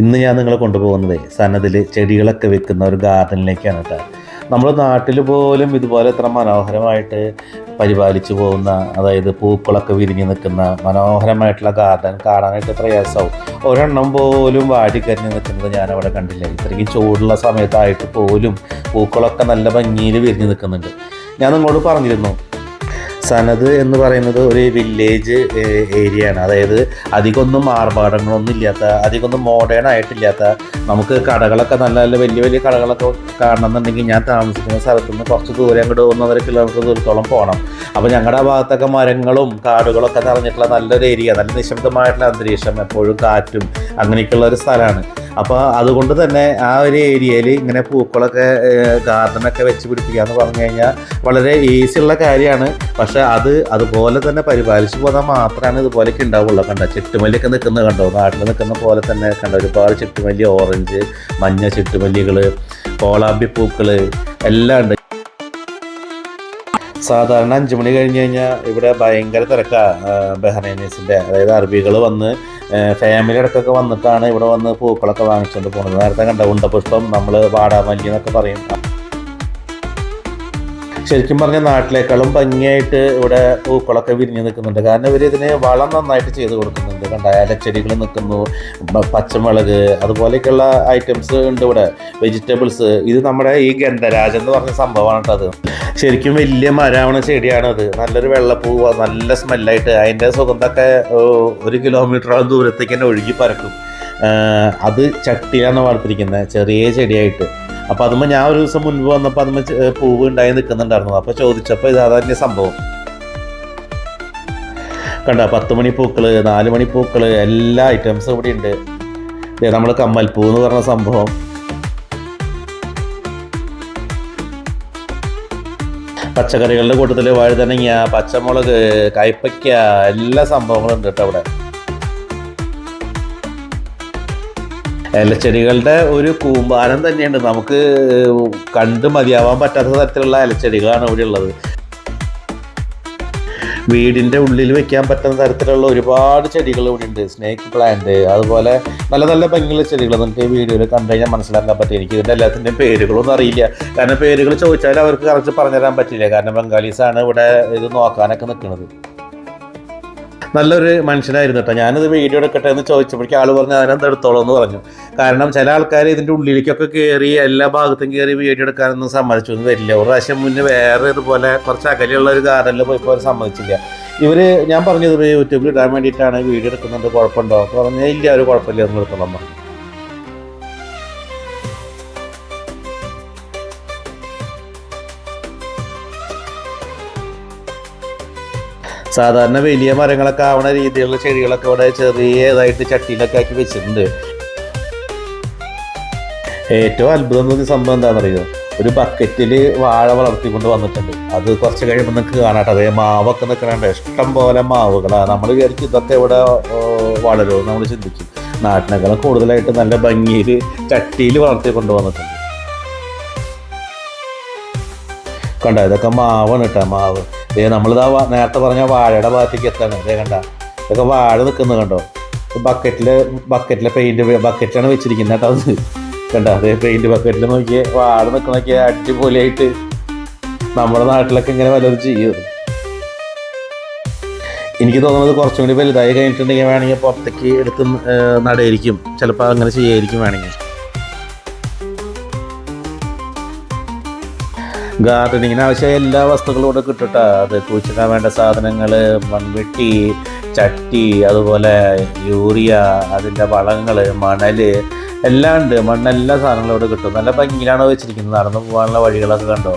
ഇന്ന് ഞാൻ നിങ്ങളെ കൊണ്ടുപോകുന്നത് സനതിൽ ചെടികളൊക്കെ വെക്കുന്ന ഒരു ഗാർഡനിലേക്കാണ് കേട്ടോ നമ്മുടെ നാട്ടിൽ പോലും ഇതുപോലെ ഇത്ര മനോഹരമായിട്ട് പരിപാലിച്ചു പോകുന്ന അതായത് പൂക്കളൊക്കെ വിരിഞ്ഞ് നിൽക്കുന്ന മനോഹരമായിട്ടുള്ള ഗാർഡൻ കാണാനായിട്ട് പ്രയാസമാവും ഒരെണ്ണം പോലും വാടിക്കരിഞ്ഞ് നിൽക്കുന്നത് ഞാനവിടെ കണ്ടില്ല. ഇത്രയ്ക്ക് ചൂടുള്ള സമയത്തായിട്ട് പോലും പൂക്കളൊക്കെ നല്ല ഭംഗിയിൽ വിരിഞ്ഞ് നിൽക്കുന്നുണ്ട്. ഞാൻ നിങ്ങളോട് പറഞ്ഞിരുന്നു സനത് എന്ന് പറയുന്നത് ഒരു വില്ലേജ് ഏരിയ ആണ്. അതായത് അധികമൊന്നും ആർഭാടങ്ങളൊന്നും ഇല്ലാത്ത അധികമൊന്നും മോഡേൺ ആയിട്ടില്ലാത്ത നമുക്ക് കടകളൊക്കെ നല്ല നല്ല വലിയ വലിയ കടകളൊക്കെ കാണണമെന്നുണ്ടെങ്കിൽ ഞാൻ താമസിക്കുന്ന സ്ഥലത്ത് നിന്ന് കുറച്ച് ദൂരം അങ്ങോട്ട് ഒന്നര കിലോമീറ്റർ ദൂരത്തോളം പോകണം. അപ്പോൾ ഞങ്ങളുടെ ഭാഗത്തൊക്കെ മരങ്ങളും കാടുകളൊക്കെ നിറഞ്ഞിട്ടുള്ള നല്ലൊരു ഏരിയ നല്ല നിശബ്ദമായിട്ടുള്ള അന്തരീക്ഷം എപ്പോഴും കാറ്റും അങ്ങനെയൊക്കെയുള്ള ഒരു സ്ഥലമാണ്. അപ്പോൾ അതുകൊണ്ട് തന്നെ ആ ഒരു ഏരിയയിൽ ഇങ്ങനെ പൂക്കളൊക്കെ ഗാർഡനൊക്കെ വെച്ച് പിടിപ്പിക്കുക എന്ന് പറഞ്ഞു കഴിഞ്ഞാൽ വളരെ ഈസി ഉള്ള കാര്യമാണ്. പക്ഷേ അത് അതുപോലെ തന്നെ പരിപാലിച്ച് പോകാൻ മാത്രമാണ് ഇതുപോലെയൊക്കെ ഉണ്ടാവുള്ളൂ കണ്ട? ചുറ്റുമല്ലിയൊക്കെ നിൽക്കുന്നത് കണ്ടോ? നാട്ടിൽ നിൽക്കുന്ന പോലെ തന്നെ കണ്ടോ? ഒരുപാട് ചുറ്റുമല്ലി ഓറഞ്ച് മഞ്ഞ ചുറ്റുമല്ലികൾ കോളാമ്പി പൂക്കൾ എല്ലാം ഉണ്ട്. സാധാരണ അഞ്ചു മണി കഴിഞ്ഞ് കഴിഞ്ഞാൽ ഇവിടെ ഭയങ്കര തിരക്കാണ് ബഹ്റൈനീസിന്റെ. അതായത് അറബികൾ വന്ന് ഫാമിലി അടുത്തൊക്കെ വന്നിട്ടാണ് ഇവിടെ വന്ന് പൂക്കളൊക്കെ വാങ്ങിച്ചുകൊണ്ട് പോകുന്നത് നേരത്തെ കണ്ട ഉണ്ടപുഷ്പം നമ്മൾ വാടാമല്ലി എന്നൊക്കെ പറയും. ശരിക്കും പറഞ്ഞാൽ നാട്ടിലേക്കാളും ഭംഗിയായിട്ട് ഇവിടെ പൂക്കളൊക്കെ വിരിഞ്ഞ് നിൽക്കുന്നുണ്ട്. കാരണം ഇവർ ഇതിന് വളം നന്നായിട്ട് ചെയ്ത് കൊടുക്കുന്നുണ്ട്. കണ്ട? ഇലച്ചെടികൾ നിൽക്കുന്നു പച്ചമുളക് അതുപോലെയൊക്കെയുള്ള ഐറ്റംസ് ഉണ്ട് ഇവിടെ. വെജിറ്റബിൾസ് ഇത് നമ്മുടെ ഈ ഗന്ധരാജ് എന്ന് പറഞ്ഞ സംഭവമാണ് കേട്ടോ അത്. ശരിക്കും വലിയ മരമാണ് ചെടിയാണത്. നല്ലൊരു വെള്ളപ്പൂവ് നല്ല സ്മെല്ലായിട്ട് അതിന്റെ സുഗന്ധമൊക്കെ ഒരു കിലോമീറ്ററോളം ദൂരത്തേക്ക് തന്നെ ഒഴുകി പരക്കും അത് ചട്ടിയാണ് വളർത്തിരിക്കുന്നത് ചെറിയ ചെടിയായിട്ട്. അപ്പോൾ അതുമ്പോൾ ഞാൻ ഒരു ദിവസം മുൻപ് വന്നപ്പോൾ അതുമ്പോൾ ചെ- പൂവ് ഉണ്ടായി നിൽക്കുന്നുണ്ടായിരുന്നു. അപ്പോൾ ചോദിച്ചപ്പോൾ ഇത് അതന്നെ സംഭവം. കണ്ട പത്ത് മണി പൂക്കൾ നാല് മണി പൂക്കൾ എല്ലാ ഐറ്റംസും ഇവിടെ ഉണ്ട് നമ്മൾ കമ്മൽപ്പൂ എന്ന് പറഞ്ഞ സംഭവം. പച്ചക്കറികളുടെ കൂട്ടത്തിൽ വഴുതനങ്ങ പച്ചമുളക് കയ്പ്പയ്ക്ക എല്ലാ സംഭവങ്ങളും ഉണ്ട് കേട്ടോ അവിടെ. ഇലച്ചെടികളുടെ ഒരു കൂമ്പാരം തന്നെയുണ്ട്. നമുക്ക് കണ്ട് മതിയാവാൻ പറ്റാത്ത തരത്തിലുള്ള ഇലച്ചെടികളാണ് ഇവിടെ ഉള്ളത്. വീടിന്റെ ഉള്ളിൽ വെക്കാൻ പറ്റുന്ന തരത്തിലുള്ള ഒരുപാട് ചെടികൾ ഇവിടെ ഉണ്ട്. സ്നേക്ക് പ്ലാന്റ് അതുപോലെ നല്ല നല്ല ഭംഗിയുള്ള ചെടികൾ നമുക്ക് ഈ വീഡിയോയിൽ കണ്ടു കഴിഞ്ഞാൽ മനസ്സിലാക്കാൻ പറ്റും. എനിക്ക് ഇതിന്റെ എല്ലാത്തിന്റെയും പേരുകളൊന്നും അറിയില്ല. കാരണം പേരുകൾ ചോദിച്ചാൽ അവർക്ക് കറക്റ്റ് പറഞ്ഞുതരാൻ പറ്റില്ല. കാരണം ബംഗാളീസാണ് ഇവിടെ ഇത് നോക്കാനൊക്കെ നിൽക്കുന്നത്. നല്ലൊരു മനുഷ്യനായിരുന്നു കേട്ടോ ഞാനിത് വീഡിയോ എടുക്കട്ടെ എന്ന് ചോദിച്ചപ്പോഴേക്കും ആൾ പറഞ്ഞു അതിനകത്ത് എടുത്തോളൂ എന്ന് പറഞ്ഞു. കാരണം ചില ആൾക്കാർ ഇതിന്റെ ഉള്ളിലേക്കൊക്കെ കയറി എല്ലാ ഭാഗത്തും കയറി വീഡിയോ എടുക്കാനൊന്നും സമ്മതിച്ചു. വരില്ല. ഒരു പ്രാവശ്യം മുന്നേ വേറെ ഇതുപോലെ കുറച്ച് അകലെയുള്ള ഒരു ഗാർഡനിൽ പോയപ്പോൾ അവർ സമ്മതിച്ചില്ല. ഇവർ ഞാൻ പറഞ്ഞത് യൂട്യൂബിൽ ഇടാൻ വേണ്ടിയിട്ടാണ് വീഡിയോ എടുക്കുന്നുണ്ട് കുഴപ്പമുണ്ടോ? അപ്പോൾ പറഞ്ഞു ഇല്ല ഒരു കുഴപ്പമില്ല. എന്ന് എടുത്തോളാം പറഞ്ഞു. സാധാരണ വലിയ മരങ്ങളൊക്കെ ആവണ രീതിയിലുള്ള ചെടികളൊക്കെ ഇവിടെ ചെറിയതായിട്ട് ചട്ടിയിലൊക്കെ ആക്കി വെച്ചിട്ടുണ്ട്. ഏറ്റവും അത്ഭുതം തോന്നിയ സംഭവം എന്താണെന്നറിയോ? ഒരു ബക്കറ്റിൽ വാഴ വളർത്തിക്കൊണ്ട് വന്നിട്ടുണ്ട്. അത് കുറച്ച് കഴിയുമ്പോൾ നിങ്ങൾക്ക് കാണാട്ടെ അതേ മാവൊക്കെ നിൽക്കണുണ്ട് ഇഷ്ടം പോലെ മാവുകളാണ് നമ്മൾ വിചാരിക്കും ഇതൊക്കെ ഇവിടെ വളരുമോ നമ്മൾ ചിന്തിച്ചു നാട്ടിനേക്കാളും കൂടുതലായിട്ട് നല്ല ഭംഗിയിൽ ചട്ടിയിൽ വളർത്തി കൊണ്ടുവന്നിട്ടുണ്ട് കണ്ടോ? ഇതൊക്കെ മാവാണ് കേട്ടോ മാവ്. ഏ നമ്മളിതാ നേരത്തെ പറഞ്ഞ വാഴയുടെ ഭാഗത്തേക്ക് എത്താണ്? അതേ കണ്ട ഇതൊക്കെ വാഴ നിൽക്കുന്നത് കണ്ടോ? ബക്കറ്റിൽ ബക്കറ്റിലെ പെയിന്റ് ബക്കറ്റിലാണ് വെച്ചിരിക്കുന്നത് കേട്ടോ അത്. കണ്ട അതേ പെയിന്റ് ബക്കറ്റിൽ നോക്കിയേ വാഴ നിൽക്കുന്നൊക്കെ അടിപൊളിയായിട്ട് നമ്മുടെ നാട്ടിലൊക്കെ ഇങ്ങനെ വല്ലതും ചെയ്യും. എനിക്ക് തോന്നുന്നത് കുറച്ചും കൂടി വലുതായി കഴിഞ്ഞിട്ടുണ്ടെങ്കിൽ വേണമെങ്കിൽ പുറത്തേക്ക് എടുത്ത് നടയായിരിക്കും ചിലപ്പോൾ അങ്ങനെ ചെയ്യായിരിക്കും വേണമെങ്കിൽ. ഗാർഡനിങ്ങിന് ആവശ്യമായ എല്ലാ വസ്തുക്കളും ഇവിടെ കിട്ടട്ടെ. അത് കുഴിച്ചിടാൻ വേണ്ട സാധനങ്ങൾ മൺവെട്ടി ചട്ടി അതുപോലെ യൂറിയ അതിന്റെ വളങ്ങൾ മണൽ എല്ലാം ഉണ്ട്. മണ്ണെല്ലാ സാധനങ്ങളും ഇവിടെ കിട്ടും. നല്ല ഭംഗിയിലാണ് വെച്ചിരിക്കുന്നത്. നടന്നു പോകാനുള്ള വഴികളൊക്കെ കണ്ടോ?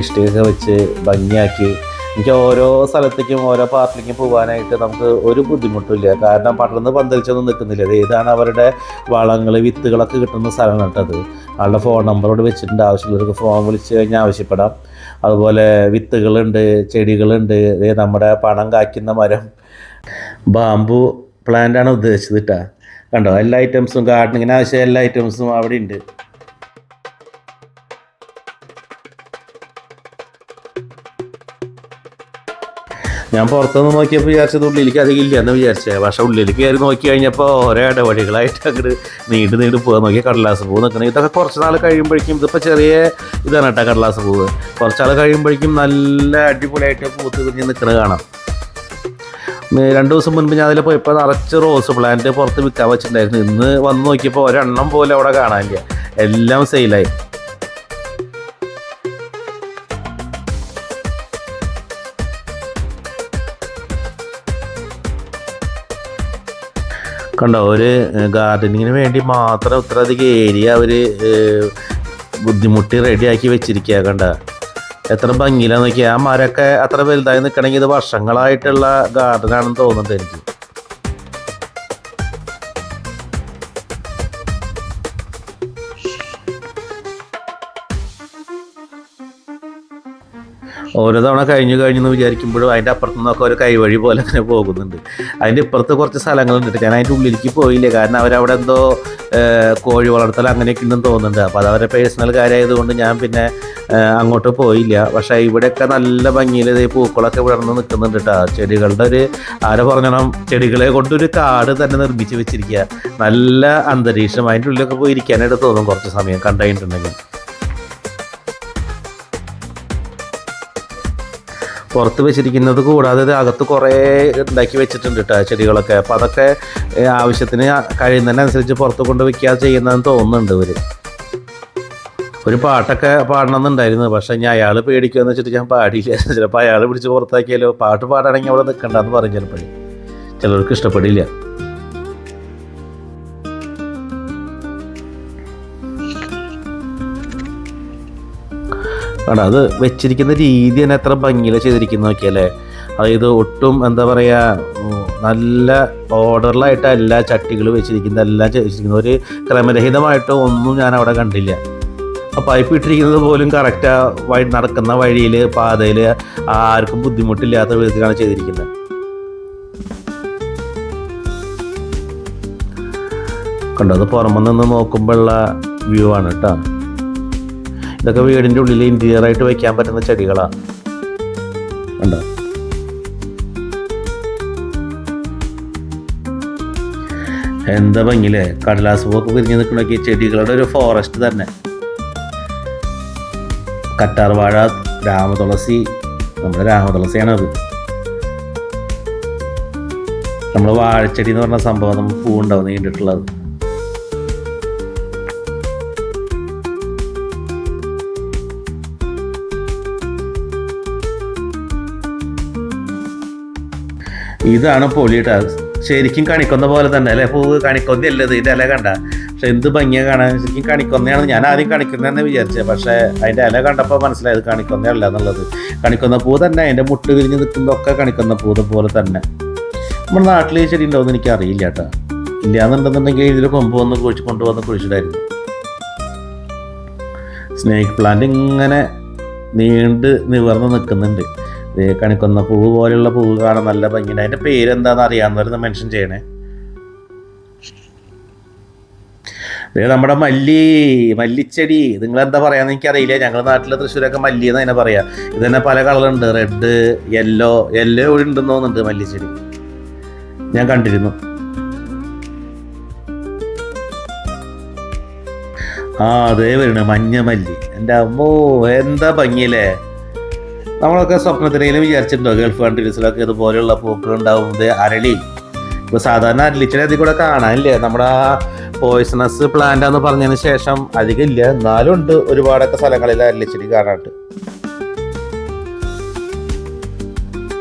ഇഷ്ടികയൊക്കെ വെച്ച് ഭംഗിയാക്കി. എനിക്ക് ഓരോ സ്ഥലത്തേക്കും ഓരോ പാർട്ടിലേക്കും പോകാനായിട്ട് നമുക്ക് ഒരു ബുദ്ധിമുട്ടില്ല കാരണം പടർന്ന് പന്തലിച്ചൊന്നും നിൽക്കുന്നില്ല. ഏതാണ് അവരുടെ വളങ്ങൾ വിത്തുകളൊക്കെ കിട്ടുന്ന സ്ഥലമാണ് കേട്ടത് ആളുടെ ഫോൺ നമ്പറോട് വെച്ചിട്ടുണ്ട്. ആവശ്യമുള്ളവർക്ക് ഫോൺ വിളിച്ച് കഴിഞ്ഞാൽ ആവശ്യപ്പെടാം. അതുപോലെ വിത്തുകളുണ്ട് ചെടികളുണ്ട്. നമ്മുടെ പണം കായ്ക്കുന്ന മരം. ബാമ്പു പ്ലാന്റാണ് ഉദ്ദേശിച്ചത് കേട്ടോ കണ്ടോ? എല്ലാ ഐറ്റംസും ഗാർഡനിങ്ങിന് ആവശ്യമായ എല്ലാ ഐറ്റംസും അവിടെ ഉണ്ട്. ഞാൻ പുറത്തുനിന്ന് നോക്കിയപ്പോൾ വിചാരിച്ചത് ഉള്ളിലേക്ക് അധികം ഇല്ല എന്ന് വിചാരിച്ചത് പക്ഷേ ഉള്ളിലേക്ക് കയറി നോക്കി കഴിഞ്ഞപ്പോൾ ഓരോ ഇടപെടികളായിട്ട് അങ്ങോട്ട് നീണ്ട് നീണ്ട് പോകാൻ നോക്കി. കടലാസ് പൂവ് നിൽക്കണം ഇതൊക്കെ കുറച്ച് നാൾ കഴിയുമ്പോഴേക്കും ഇതിപ്പോൾ ചെറിയ ഇതാണ് കേട്ടോ കടലാസ് പൂവ്. കുറച്ച് നാൾ കഴിയുമ്പോഴേക്കും നല്ല അടിപൊളിയായിട്ട് പൂത്ത് കുഞ്ഞ് നിൽക്കുന്നത് കാണാം. രണ്ട് ദിവസം മുൻപ് ഞാൻ അതിൽ പോയപ്പോൾ നിറച്ച് റോസ് പ്ലാന്റ് പുറത്ത് വിൽക്കാൻ വെച്ചിട്ടുണ്ടായിരുന്നു. ഇന്ന് വന്ന് നോക്കിയപ്പോൾ ഒരെണ്ണം പോലും അവിടെ കാണാനില്ല. എല്ലാം സെയിലായി. കണ്ടോ ഒരു ഗാർഡനിങ്ങിന് വേണ്ടി മാത്രം ഇത്രയധികം ഏരിയ അവർ ബുദ്ധിമുട്ടി റെഡിയാക്കി വെച്ചിരിക്കുക കണ്ട. എത്ര ഭംഗിയിലാന്ന് നോക്കിയാൽ ആ മരമൊക്കെ അത്ര വലുതായി നിൽക്കണമെങ്കിൽ ഇത് വർഷങ്ങളായിട്ടുള്ള ഗാർഡനാണെന്ന് തോന്നുന്നുണ്ട് എനിക്ക്. ഓരോ തവണ കഴിഞ്ഞു കഴിഞ്ഞു എന്ന് വിചാരിക്കുമ്പോഴും അതിന്റെ അപ്പുറത്തു നിന്നൊക്കെ ഒരു കൈവഴി പോലെ അങ്ങനെ പോകുന്നുണ്ട്. അതിന്റെ ഇപ്പുറത്ത് കുറച്ച് സ്ഥലങ്ങളുണ്ട്. ഞാൻ അതിന്റെ ഉള്ളിലേക്ക് പോയില്ല. കാരണം അവരവിടെ എന്തോ കോഴി വളർത്തൽ അങ്ങനെയൊക്കെ ഉണ്ടെന്ന് തോന്നുന്നുണ്ട്. അപ്പോൾ അത് പേഴ്സണൽ കാര്യമായതുകൊണ്ട് ഞാൻ പിന്നെ അങ്ങോട്ട് പോയില്ല. പക്ഷേ ഇവിടെയൊക്കെ നല്ല ഭംഗിയിൽ പൂക്കളൊക്കെ വിടർന്ന് നിൽക്കുന്നുണ്ട് കേട്ടോ ചെടികളുടെ ഒരു ആരെ പറഞ്ഞണം ചെടികളെ കൊണ്ടൊരു കാട് തന്നെ നിർമ്മിച്ച് വെച്ചിരിക്കുക നല്ല അന്തരീക്ഷം. അതിന്റെ ഉള്ളിലൊക്കെ പോയി ഇരിക്കാനായിട്ട് തോന്നും കുറച്ച് സമയം കണ്ടുകഴിഞ്ഞിട്ടുണ്ടെങ്കിൽ പുറത്ത് വെച്ചിരിക്കുന്നത് കൂടാതെ ഇത് അകത്ത് കുറേ ഉണ്ടാക്കി വെച്ചിട്ടുണ്ട് കേട്ടോ ചെടികളൊക്കെ. അപ്പോൾ അതൊക്കെ ആവശ്യത്തിന് കഴിയുന്നതിനനുസരിച്ച് പുറത്ത് കൊണ്ട് വയ്ക്കുക ചെയ്യുന്നതെന്ന് തോന്നുന്നുണ്ട് ഇവർ ഒരു പാട്ടൊക്കെ പാടണമെന്നുണ്ടായിരുന്നു. പക്ഷെ ഞാൻ അയാൾ പേടിക്കുമെന്ന് വെച്ചിട്ട് ഞാൻ പാടിയില്ല. ചിലപ്പോൾ അയാൾ പിടിച്ച് പുറത്താക്കിയാലോ. പാട്ട് പാടാണെങ്കിൽ അവിടെ നിൽക്കണ്ടെന്ന് പറയും ചിലപ്പോഴേ ചിലർക്ക് ഇഷ്ടപ്പെടില്ല. ആണ് അത് വെച്ചിരിക്കുന്ന രീതി തന്നെ എത്ര ഭംഗിയിൽ ചെയ്തിരിക്കുന്ന നോക്കിയല്ലേ? അതായത് ഒട്ടും എന്താ പറയുക നല്ല ഓർഡറിലായിട്ട് എല്ലാ ചട്ടികളും വെച്ചിരിക്കുന്നത് എല്ലാം വെച്ചിരിക്കുന്നത് ഒരു ക്രമരഹിതമായിട്ട് ഒന്നും ഞാൻ അവിടെ കണ്ടില്ല. ആ പൈപ്പ് ഇട്ടിരിക്കുന്നത് പോലും കറക്റ്റ് വഴി നടക്കുന്ന വഴിയിൽ പാതയിൽ ആർക്കും ബുദ്ധിമുട്ടില്ലാത്ത വിധത്തിലാണ് ചെയ്തിരിക്കുന്നത്. കണ്ടോ അത് പുറമെ നിന്ന് നോക്കുമ്പോഴുള്ള വ്യൂ ആണ് കേട്ടോ. ഇതൊക്കെ വീടിന്റെ ഉള്ളിൽ ഇന്റീരിയർ ആയിട്ട് വെക്കാൻ പറ്റുന്ന ചെടികളാണ് എന്താ ഭംഗിയില്ലേ? കടലാസ് പൂക്ക് വിരിഞ്ഞ് നിൽക്കണൊക്കെ ചെടികളുടെ ഒരു ഫോറസ്റ്റ് തന്നെ. കറ്റാർവാഴ രാമതുളസി നമ്മുടെ രാമതുളസിയാണ് അത്. നമ്മൾ വാഴച്ചെടി എന്ന് പറഞ്ഞ സംഭവം നമ്മൾ പൂവുണ്ടാവും നീണ്ടിട്ടുള്ളത്. ഇതാണ് പൊളിയിട്ട ശരിക്കും കണിക്കൊന്ന പോലെ തന്നെ അല്ലെ? പൂവ് കണിക്കൊന്ന അല്ലത് ഇതിന്റെ ഇല കണ്ട. പക്ഷെ എന്ത് ഭംഗിയാ കാണാൻ. ശരിക്കും കണിക്കൊന്നയാണ്. ഞാൻ ആദ്യം കണിക്കുന്നതെന്ന് വിചാരിച്ചത് പക്ഷേ അതിന്റെ ഇല കണ്ടപ്പോൾ മനസ്സിലായത് കണിക്കൊന്നയല്ല എന്നുള്ളത്. കണിക്കൊന്ന പൂ തന്നെ അതിന്റെ മുട്ട് വിരിഞ്ഞ് നിൽക്കുന്നതൊക്കെ കണിക്കൊന്ന പൂ പോലെ തന്നെ. നമ്മുടെ നാട്ടിൽ ചെടി ഉണ്ടോയെന്ന് എനിക്ക് അറിയില്ല കേട്ടോ. ഇല്ലാന്നുണ്ടെന്നുണ്ടെങ്കിൽ ഇതിൽ കൊമ്പ് വന്ന് കുഴിച്ച് കൊണ്ടുവന്ന് കുഴിച്ചിട്ടായിരുന്നു സ്നേക്ക് പ്ലാന്റ് ഇങ്ങനെ നീണ്ട് നിവർന്ന് നിൽക്കുന്നുണ്ട്. കണിക്കൊന്ന പൂവ് പോലെയുള്ള പൂവ് കാണാൻ നല്ല ഭംഗിയുണ്ട്. അതിന്റെ പേരെന്താണെന്ന് അറിയാവുന്നവരൊന്ന് മെൻഷൻ ചെയ്യണേ. ദേ നമ്മുടെ മല്ലി മല്ലിച്ചെടി. നിങ്ങളെന്താ പറയാന്ന് എനിക്കറിയില്ല. ഞങ്ങളുടെ നാട്ടിലെ തൃശ്ശൂരൊക്കെ മല്ലി എന്ന് തന്നെ പറയാം. ഇത് തന്നെ പല കളറുണ്ട്. റെഡ് യെല്ലോ യെല്ലോ ഉണ്ടെന്ന് തോന്നുന്നുണ്ട് മല്ലിച്ചെടി. ഞാൻ കണ്ടിരുന്നു. ആ അതേ വരണ. മഞ്ഞ മല്ലി. എന്റെ അമ്മോ എന്താ ഭംഗിയല്ലേ? നമ്മളൊക്കെ സ്വപ്നത്തിനെങ്കിലും വിചാരിച്ചിട്ടുണ്ടോ? ഗൾഫ് കൺട്രീസിലൊക്കെ ഇതുപോലെയുള്ള പൂക്കൾ ഉണ്ടാവും. ഇത് അരളി. ഇപ്പോൾ സാധാരണ അരളിച്ചെടി അതിൽ കൂടെ കാണാനില്ലേ? നമ്മുടെ ആ പോയിസണസ് പ്ലാന്റ് എന്ന് പറഞ്ഞതിന് ശേഷം അധികം ഇല്ല. എന്നാലും ഉണ്ട് ഒരുപാടൊക്കെ സ്ഥലങ്ങളിൽ അരളിച്ചെടി കാണാണ്ട്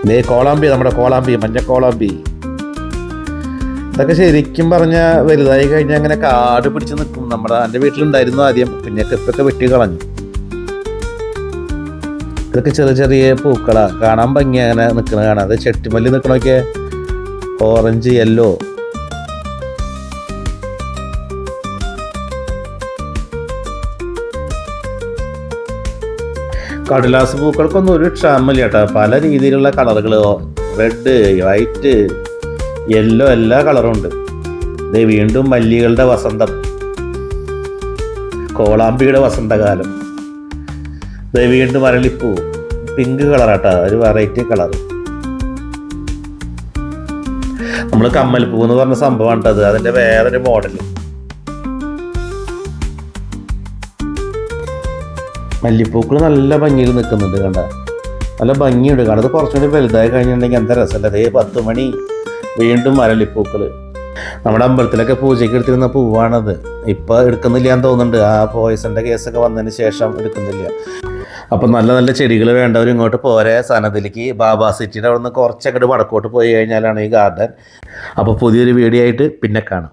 ഇതേ കോളാമ്പി നമ്മുടെ കോളാമ്പി മഞ്ഞ കോളാമ്പി. ഇതൊക്കെ ശരിക്കും പറഞ്ഞ വലുതായി കഴിഞ്ഞാൽ അങ്ങനെ കാട് പിടിച്ച് നിൽക്കും. നമ്മുടെ എന്റെ വീട്ടിലുണ്ടായിരുന്നു ആദ്യം. പിന്നെ ഇപ്പൊക്കെ വെട്ടി കളഞ്ഞു. ഇതൊക്കെ ചെറിയ ചെറിയ പൂക്കളാ. കാണാൻ ഭംഗി അങ്ങനെ നിൽക്കണ കാണാം അത് ചെട്ടിമല്ലി നിൽക്കണൊക്കെ ഓറഞ്ച് യെല്ലോ കടലാസ് പൂക്കൾക്കൊന്നും ഒരു ക്ഷാമില്ല കേട്ടോ. പല രീതിയിലുള്ള കളറുകൾ റെഡ് വൈറ്റ് യെല്ലോ എല്ലാ കളറും ഉണ്ട്. ഇത് വീണ്ടും മല്ലികളുടെ വസന്തം. കോളാമ്പിയുടെ വസന്തകാലം. വീണ്ടും അരളിപ്പൂ പിങ്ക് കളറാട്ടാ ഒരു വെറൈറ്റി കളർ നമ്മൾ കമ്മൽപ്പൂ എന്ന് പറഞ്ഞ സംഭവമാണ് അത്. അതിന്റെ വേറൊരു മോഡൽ മല്ലിപ്പൂക്കൾ നല്ല ഭംഗിയിൽ നിൽക്കുന്നുണ്ട് കണ്ട. നല്ല ഭംഗിയുണ്ട് കണ്ടത് കുറച്ചുകൂടി വലുതായി കഴിഞ്ഞിട്ടുണ്ടെങ്കിൽ എന്താ രസമല്ല അതേ പത്ത് മണി വീണ്ടും മരളിപ്പൂക്കൾ നമ്മുടെ അമ്പലത്തിലൊക്കെ പൂജയ്ക്ക് എടുത്തിരുന്ന പൂവാണത്. ഇപ്പോൾ എടുക്കുന്നില്ല എന്ന് തോന്നുന്നുണ്ട്. ആ പോയ്സന്റെ കേസൊക്കെ വന്നതിന് ശേഷം എടുക്കുന്നില്ല. അപ്പം നല്ല നല്ല ചെടികൾ വേണ്ടവർ ഇങ്ങോട്ട് പോരെ. സനത്തിലേക്ക് ബാബാ സിറ്റിയുടെ അവിടെ നിന്ന് കുറച്ചങ്ങോട്ട് വടക്കോട്ട് പോയി കഴിഞ്ഞാലാണ് ഈ ഗാർഡൻ അപ്പോൾ പുതിയൊരു വീഡിയോ ആയിട്ട് പിന്നെ കാണാം.